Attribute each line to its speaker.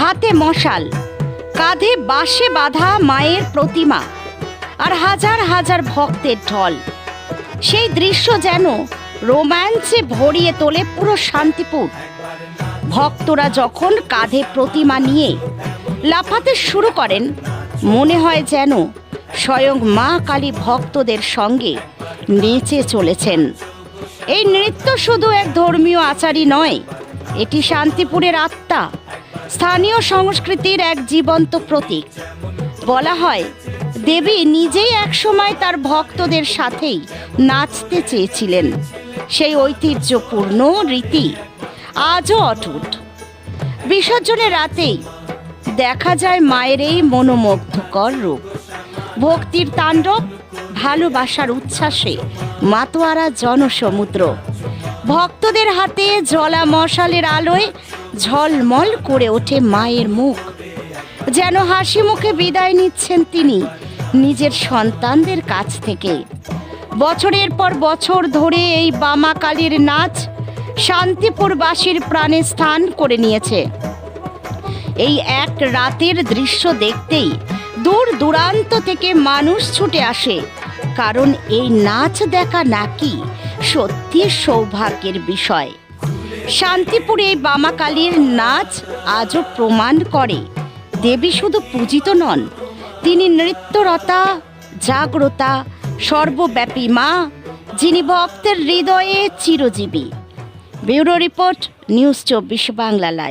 Speaker 1: হাতে মশাল, কাঁধে বাঁশে বাঁধা মায়ের প্রতিমা, আর হাজার হাজার ভক্তের ঢল। সেই দৃশ্য যেন রোম্যান্সে ভরিয়ে তোলে পুরো শান্তিপুর। ভক্তরা যখন কাঁধে প্রতিমা নিয়ে লাফাতে শুরু করেন, মনে হয় যেন স্বয়ং মা কালী ভক্তদের সঙ্গে নেচে চলেছেন। এই নৃত্য শুধু এক ধর্মীয় আচারই নয় এটি শান্তিপুরের আত্মা, স্থানীয় সংস্কৃতির এক জীবন্ত প্রতীক। বলা হয়, দেবী নিজেই একসময় তার ভক্তদের সাথেই নাচতে চেয়েছিলেন। সেই ঐতিহ্যপূর্ণ রীতি আজও অটুট। বিসর্জনের রাতেই দেখা যায় মায়ের এই মনোমুগ্ধকর রূপ। ভক্তির তাণ্ডব, ভালোবাসার উচ্ছ্বাসে মাতোয়ারা জনসমুদ্র। ভক্তদের হাতে জলা মশালের আলোয় ঝলমল করে ওঠে মায়ের মুখ। যেন হাসি মুখে বিদায় নিচ্ছেন তিনি নিজের সন্তানদের কাছ থেকে। বছরের পর বছর ধরে এই বামা কালীর নাচ শান্তিপুরবাসীর প্রাণে স্থান করে নিয়েছে। এই এক রাতের দৃশ্য দেখতেই দূর দূরান্ত থেকে মানুষ ছুটে আসে। কারণ এই নাচ দেখা নাকি সত্যি সৌভাগ্যের বিষয়। শান্তিপুরে বামাকালীর নাচ আজও প্রমাণ করে। দেবী শুধু পূজিত নন, তিনি নৃত্যরতা, জাগ্রতা, সর্বব্যাপী মা, যিনি ভক্তের হৃদয়ে চিরজীবী। ব্যুরো রিপোর্ট, নিউজ চব্বিশ বাংলা লাইভ।